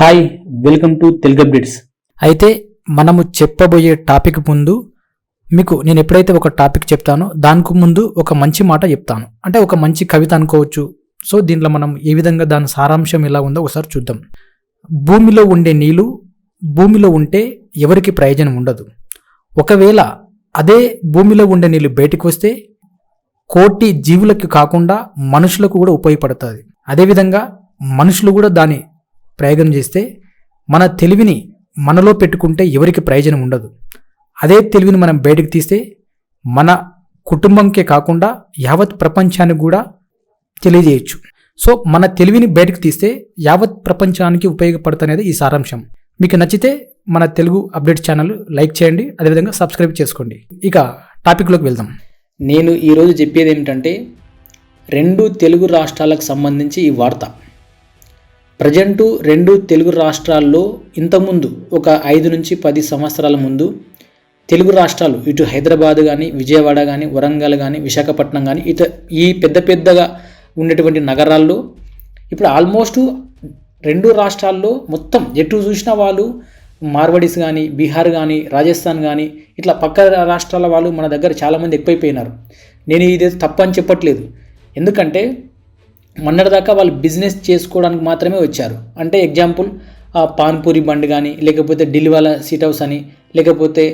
Hi welcome to Telugu updates అయితే మనము చెప్పబోయే టాపిక్ ముందు మీకు నేను ఎప్పుడైతే ఒక టాపిక్ చెప్తానో దానికి ముందు ఒక మంచి మాట చెప్తాను. అంటే ఒక మంచి కవిత అనుకోవచ్చు. సో దీంట్లో మనం ఏ విధంగా దాని సారాంశం ఎలా ఉందో ఒకసారి చూద్దాం. భూమిలో ఉండే నీళ్ళు భూమిలో ఉంటే ఎవరికి ప్రయోజనం ఉండదు. ఒకవేళ అదే భూమిలో ఉండే నీళ్ళు బయటకు వస్తే కోటి జీవులకు కాకుండా మనుషులకు కూడా ఉపయోగపడుతుంది. అదేవిధంగా మనుషులు కూడా దాని ప్రయోగం చేస్తే మన తెలివిని మనలో పెట్టుకుంటే ఎవరికి ప్రయోజనం ఉండదు. అదే తెలివిని మనం బయటకు తీస్తే మన కుటుంబంకే కాకుండా యావత్ ప్రపంచానికి కూడా తెలియజేయచ్చు. సో మన తెలివిని బయటకు తీస్తే యావత్ ప్రపంచానికి ఉపయోగపడుతున్నది ఈ సారాంశం. మీకు నచ్చితే మన తెలుగు అప్డేట్ ఛానల్ లైక్ చేయండి అదేవిధంగా సబ్స్క్రైబ్ చేసుకోండి. ఇక టాపిక్లోకి వెళ్దాం. నేను ఈరోజు చెప్పేది ఏమిటంటే రెండు తెలుగు రాష్ట్రాలకు సంబంధించి ఈ వార్త. ప్రజెంటు రెండు తెలుగు రాష్ట్రాల్లో ఇంతకుముందు ఒక ఐదు నుంచి పది సంవత్సరాల ముందు తెలుగు రాష్ట్రాలు ఇటు హైదరాబాద్ కానీ విజయవాడ కానీ వరంగల్ కానీ విశాఖపట్నం కానీ ఇత ఈ పెద్ద పెద్దగా ఉండేటువంటి నగరాల్లో ఇప్పుడు ఆల్మోస్ట్ రెండు రాష్ట్రాల్లో మొత్తం ఎటు చూసిన వాళ్ళు మార్వడీస్ కానీ బీహార్ కానీ రాజస్థాన్ కానీ ఇట్లా పక్క రాష్ట్రాల వాళ్ళు మన దగ్గర చాలామంది ఎక్కువైపోయినారు. నేను ఇది తప్పని చెప్పట్లేదు. ఎందుకంటే మొన్నటిదాకా వాళ్ళు బిజినెస్ చేసుకోవడానికి మాత్రమే వచ్చారు. అంటే ఎగ్జాంపుల్ పాన్పూరి బండి కానీ లేకపోతే డిలివాలా సీట్ హౌస్ అని లేకపోతే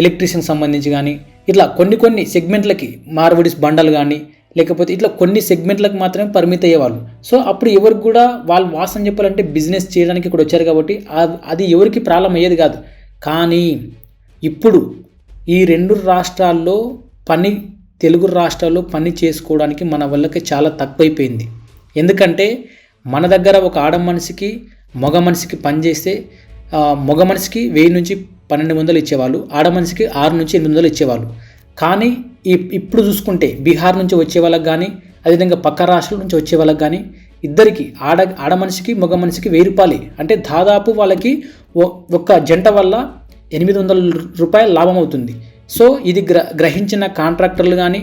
ఎలక్ట్రీషియన్ సంబంధించి కానీ ఇట్లా కొన్ని కొన్ని సెగ్మెంట్లకి మార్వడిస్ బండలు కానీ లేకపోతే ఇట్లా కొన్ని సెగ్మెంట్లకు మాత్రమే పరిమిత అయ్యేవాళ్ళు. సో అప్పుడు ఎవరికి కూడా వాళ్ళు వాసన చెప్పాలంటే బిజినెస్ చేయడానికి ఇక్కడ వచ్చారు కాబట్టి అది ఎవరికి ప్రాబ్లం అయ్యేది కాదు. కానీ ఇప్పుడు ఈ రెండు రాష్ట్రాల్లో పని తెలుగు రాష్ట్రాల్లో పని చేసుకోవడానికి మన వాళ్ళకి చాలా తక్కువైపోయింది. ఎందుకంటే మన దగ్గర ఒక ఆడ మనిషికి మగ మనిషికి పని చేస్తే మగ మనిషికి వెయ్యి నుంచి పన్నెండు వందలు ఇచ్చేవాళ్ళు ఆడ మనిషికి ఆరు నుంచి ఎనిమిది వందలు ఇచ్చేవాళ్ళు. కానీ ఈ- ఇప్పుడు చూసుకుంటే బీహార్ నుంచి వచ్చే వాళ్ళకి కానీ అదేవిధంగా పక్క రాష్ట్రాల నుంచి వచ్చే వాళ్ళకి కానీ ఇద్దరికి ఆడ ఆడ మనిషికి మగ మనిషికి వెయ్యి రూపాయలు. అంటే దాదాపు వాళ్ళకి ఒ- ఒక్క జంట వల్ల ఎనిమిది వందల రూపాయలు లాభం అవుతుంది. సో ఇది గ్ర గ్రహించిన కాంట్రాక్టర్లు కానీ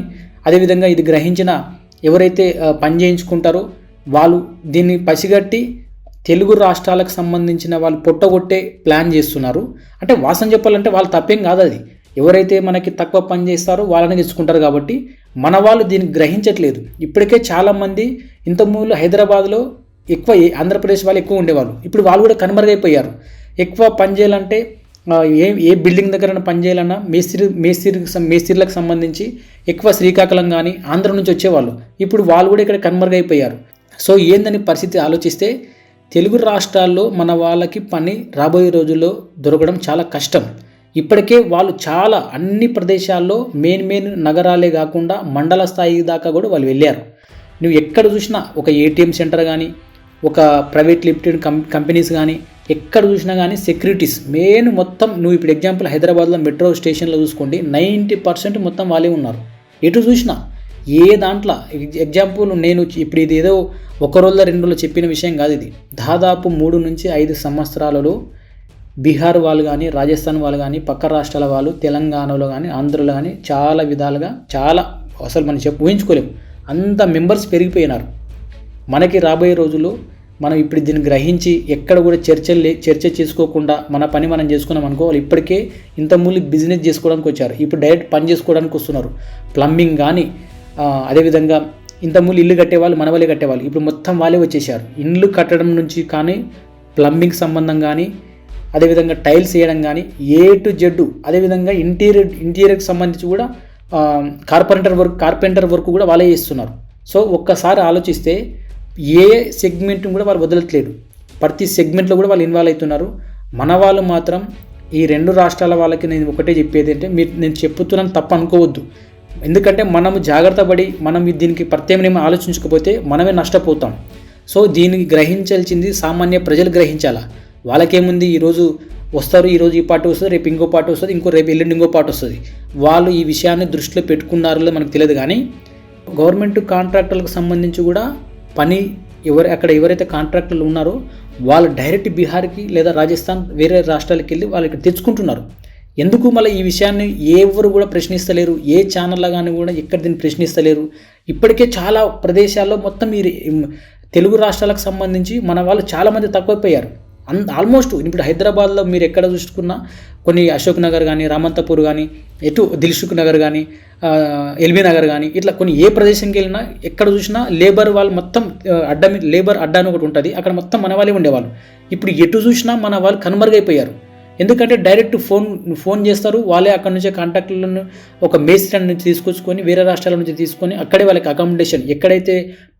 అదేవిధంగా ఇది గ్రహించిన ఎవరైతే పని చేయించుకుంటారో వాళ్ళు దీన్ని పసిగట్టి తెలుగు రాష్ట్రాలకు సంబంధించిన వాళ్ళు పొట్టగొట్టే ప్లాన్ చేస్తున్నారు. అంటే వాసన చెప్పాలంటే వాళ్ళు తప్పేం కాదు అది. ఎవరైతే మనకి తక్కువ పని చేస్తారో వాళ్ళని తెచ్చుకుంటారు కాబట్టి మన వాళ్ళు దీన్ని గ్రహించట్లేదు. ఇప్పటికే చాలామంది ఇంతకుముందు హైదరాబాద్లో ఎక్కువ ఆంధ్రప్రదేశ్ వాళ్ళు ఎక్కువ ఉండేవాళ్ళు. ఇప్పుడు వాళ్ళు కూడా కనుమరుగైపోయారు. ఎక్కువ పని చేయాలంటే ఏ ఏ బిల్డింగ్ దగ్గర పని చేయాలన్నా మేస్త్రి మేస్త్రి మేస్త్రిలకు సంబంధించి ఎక్కువ శ్రీకాకుళం కానీ ఆంధ్ర నుంచి వచ్చేవాళ్ళు. ఇప్పుడు వాళ్ళు కూడా ఇక్కడ కనుమరుగైపోయారు. సో ఏందని పరిస్థితి ఆలోచిస్తే తెలుగు రాష్ట్రాల్లో మన వాళ్ళకి పని రాబోయే రోజుల్లో దొరకడం చాలా కష్టం. ఇప్పటికే వాళ్ళు చాలా అన్ని ప్రదేశాల్లో మెయిన్ మెయిన్ నగరాలే కాకుండా మండల స్థాయి దాకా కూడా వాళ్ళు వెళ్ళారు. నువ్వు ఎక్కడ చూసినా ఒక ఏటీఎం సెంటర్ కానీ ఒక ప్రైవేట్ లిమిటెడ్ కం కంపెనీస్ కానీ ఎక్కడ చూసినా కానీ సెక్యూరిటీస్ మెయిన్ మొత్తం నువ్వు ఇప్పుడు ఎగ్జాంపుల్ హైదరాబాద్లో మెట్రో స్టేషన్లో చూసుకోండి నైంటీ పర్సెంట్ మొత్తం వాళ్ళే ఉన్నారు. ఎటు చూసినా ఏ దాంట్లో ఎగ్జాంపుల్ నేను ఇప్పుడు ఇది ఏదో ఒక రోజులో రెండు రోజులు చెప్పిన విషయం కాదు ఇది. దాదాపు మూడు నుంచి ఐదు సంవత్సరాలలో బీహార్ వాళ్ళు కానీ రాజస్థాన్ వాళ్ళు కానీ పక్క రాష్ట్రాల వాళ్ళు తెలంగాణలో కానీ ఆంధ్రలో కానీ చాలా విధాలుగా చాలా అసలు మనం చెప్పు ఊహించుకోలేము అంత మెంబర్స్ పెరిగిపోయినారు. మనకి రాబోయే రోజుల్లో మనం ఇప్పుడు దీన్ని గ్రహించి ఎక్కడ కూడా చర్చలు చర్చ చేసుకోకుండా మన పని మనం చేసుకున్నాం అనుకోవాలి ఇప్పటికే ఇంత మూలి బిజినెస్ చేసుకోవడానికి వచ్చారు. ఇప్పుడు డైరెక్ట్ పని చేసుకోవడానికి వస్తున్నారు. ప్లంబింగ్ కానీ అదేవిధంగా ఇంత మూలి ఇల్లు కట్టేవాళ్ళు మన వాళ్ళే కట్టేవాళ్ళు. ఇప్పుడు మొత్తం వాళ్ళే వచ్చేసారు. ఇల్లు కట్టడం నుంచి కానీ ప్లంబింగ్ సంబంధం కానీ అదేవిధంగా టైల్స్ వేయడం కానీ ఏ టు జెడ్ అదేవిధంగా ఇంటీరియర్ ఇంటీరియర్కి సంబంధించి కూడా కార్పెంటర్ వర్క్ కార్పెంటర్ వర్క్ కూడా వాళ్ళే చేస్తున్నారు. సో ఒక్కసారి ఆలోచిస్తే ఏ సెగ్మెంట్ని కూడా వాళ్ళు వదలట్లేదు. ప్రతి సెగ్మెంట్లో కూడా వాళ్ళు ఇన్వాల్వ్ అవుతున్నారు. మన వాళ్ళు మాత్రం ఈ రెండు రాష్ట్రాల వాళ్ళకి నేను ఒకటే చెప్పేది అంటే మీరు నేను చెప్పుతున్నాను తప్ప అనుకోవద్దు. ఎందుకంటే మనము జాగ్రత్త పడి మనం దీనికి ప్రత్యామ్నాయం ఆలోచించకపోతే మనమే నష్టపోతాం. సో దీనికి గ్రహించాల్సింది సామాన్య ప్రజలు గ్రహించాలా? వాళ్ళకేముంది? ఈరోజు వస్తారు ఈరోజు ఈ పాట వస్తుంది రేపు ఇంకో పాట వస్తుంది ఇంకో రేపు ఎల్లుండి ఇంకో పాట వస్తుంది. వాళ్ళు ఈ విషయాన్ని దృష్టిలో పెట్టుకున్నారో మనకు తెలియదు కానీ గవర్నమెంట్ కాంట్రాక్టర్లకు సంబంధించి కూడా పని ఎవరు అక్కడ ఎవరైతే కాంట్రాక్టర్లు ఉన్నారో వాళ్ళు డైరెక్ట్ బీహార్కి లేదా రాజస్థాన్ వేరే రాష్ట్రాలకు వెళ్ళి వాళ్ళు ఇక్కడ తెచ్చుకుంటున్నారు. ఎందుకు మళ్ళీ ఈ విషయాన్ని ఎవరు కూడా ప్రశ్నిస్తలేరు? ఏ ఛానల్లో కానీ కూడా ఎక్కడ దీన్ని ప్రశ్నిస్తలేరు? ఇప్పటికే చాలా ప్రదేశాల్లో మొత్తం ఈ తెలుగు రాష్ట్రాలకు సంబంధించి మన వాళ్ళు చాలామంది తక్కువైపోయారు. అన్ ఆల్మోస్ట్ ఇప్పుడు హైదరాబాద్లో మీరు ఎక్కడ చూసుకున్నా కొన్ని అశోక్ నగర్ కానీ రామంతపూర్ కానీ ఎటు దిల్సుఖ్ నగర్ కానీ ఎల్బీ నగర్ కానీ ఇట్లా కొన్ని ఏ ప్రదేశంకి వెళ్ళినా ఎక్కడ చూసినా లేబర్ వాళ్ళు మొత్తం అడ్డ మీద లేబర్ అడ్డా అని ఒకటి ఉంటుంది. అక్కడ మొత్తం మన వాళ్ళే ఉండేవాళ్ళు. ఇప్పుడు ఎటు చూసినా మన వాళ్ళు కనుమరుగైపోయారు. ఎందుకంటే డైరెక్ట్ ఫోన్ ఫోన్ చేస్తారు. వాళ్ళే అక్కడ నుంచే కాంటాక్ట్లను ఒక మేస్త్రి నుంచి తీసుకొచ్చుకొని వేరే రాష్ట్రాల నుంచి తీసుకొని అక్కడే వాళ్ళకి అకామిడేషన్ ఎక్కడైతే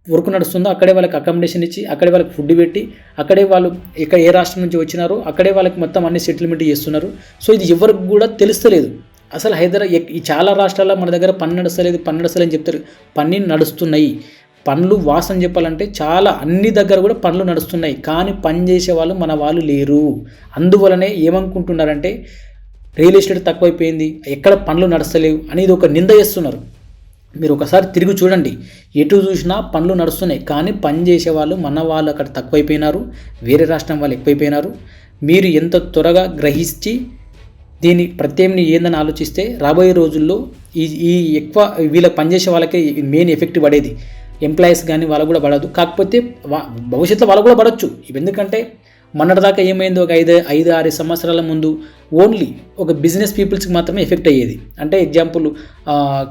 వర్క్ నడుస్తుందో అక్కడే వాళ్ళకి అకామిడేషన్ ఇచ్చి అక్కడే వాళ్ళకి ఫుడ్ పెట్టి అక్కడే వాళ్ళు ఇక్కడ ఏ రాష్ట్రం నుంచి వచ్చినారో అక్కడే వాళ్ళకి మొత్తం అన్ని సెటిల్మెంట్ చేస్తున్నారు. సో ఇది ఎవరికి కూడా తెలుస్తలేదు. అసలు హైదరాబాద్ ఈ చాలా రాష్ట్రాల్లో మన దగ్గర పని నడుస్తలేదు పని నడుస్తలేదని చెప్తారు. పని నడుస్తున్నాయి. పనులు వాసన చెప్పాలంటే చాలా అన్ని దగ్గర కూడా పనులు నడుస్తున్నాయి. కానీ పని చేసే వాళ్ళు మన వాళ్ళు లేరు. అందువలనే ఏమనుకుంటున్నారంటే రియల్ ఎస్టేట్ తక్కువైపోయింది. ఎక్కడ పనులు నడుస్తలేవు అనేది ఒక నింద చేస్తున్నారు. మీరు ఒకసారి తిరిగి చూడండి. ఎటు చూసినా పనులు నడుస్తున్నాయి. కానీ పని చేసే వాళ్ళు మన వాళ్ళు అక్కడ తక్కువైపోయినారు. వేరే రాష్ట్రం వాళ్ళు ఎక్కువైపోయినారు. మీరు ఎంత త్వరగా గ్రహించి దీని ప్రత్యామ్ని ఏందని ఆలోచిస్తే రాబోయే రోజుల్లో ఈ ఈ ఎక్కువ వీళ్ళ పనిచేసే వాళ్ళకే మెయిన్ ఎఫెక్ట్ పడేది. ఎంప్లాయీస్ కానీ వాళ్ళకు కూడా పడదు. కాకపోతే వా- భవిష్యత్తులో వాళ్ళకు కూడా పడవచ్చు ఎందుకంటే మొన్నటిదాకా ఏమైంది? ఒక ఐదు ఐదు ఆరు సంవత్సరాల ముందు ఓన్లీ ఒక బిజినెస్ పీపుల్స్కి మాత్రమే ఎఫెక్ట్ అయ్యేది. అంటే ఎగ్జాంపుల్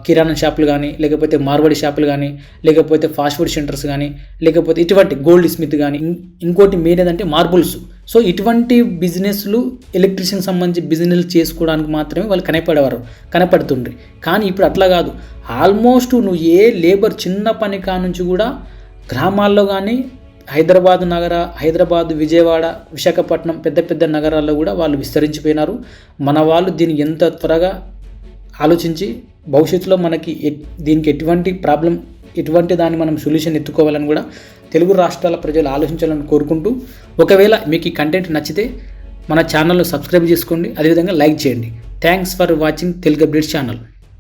కిరాణా షాపులు కానీ లేకపోతే మార్వాడి షాపులు కానీ లేకపోతే ఫాస్ట్ ఫుడ్ సెంటర్స్ కానీ లేకపోతే ఇటువంటి గోల్డ్ స్మిత్ కానీ ఇంకోటి మెయిన్ ఏదంటే మార్బుల్స్ సో ఇటువంటి బిజినెస్లు ఎలక్ట్రిషియన్ సంబంధించి బిజినెస్ చేసుకోవడానికి మాత్రమే వాళ్ళు కనపడేవారు కనపడుతుండ్రి. కానీ ఇప్పుడు అట్లా కాదు. ఆల్మోస్ట్ నువ్వు ఏ లేబర్ చిన్న పని కానుంచి కూడా గ్రామాల్లో కానీ హైదరాబాద్ నగర హైదరాబాద్ విజయవాడ విశాఖపట్నం పెద్ద పెద్ద నగరాల్లో కూడా వాళ్ళు విస్తరించిపోయినారు. మన వాళ్ళు దీన్ని ఎంత త్వరగా ఆలోచించి భవిష్యత్తులో మనకి ఎ- దీనికి ఎటువంటి ప్రాబ్లం ఎటువంటి దాన్ని మనం సొల్యూషన్ ఎత్తుకోవాలని కూడా తెలుగు రాష్ట్రాల ప్రజలు ఆలోచించాలని కోరుకుంటూ ఒకవేళ మీకు ఈ కంటెంట్ నచ్చితే మన ఛానల్ను సబ్స్క్రైబ్ చేసుకోండి. అదేవిధంగా లైక్ చేయండి. Thanks for watching Telugu updates channel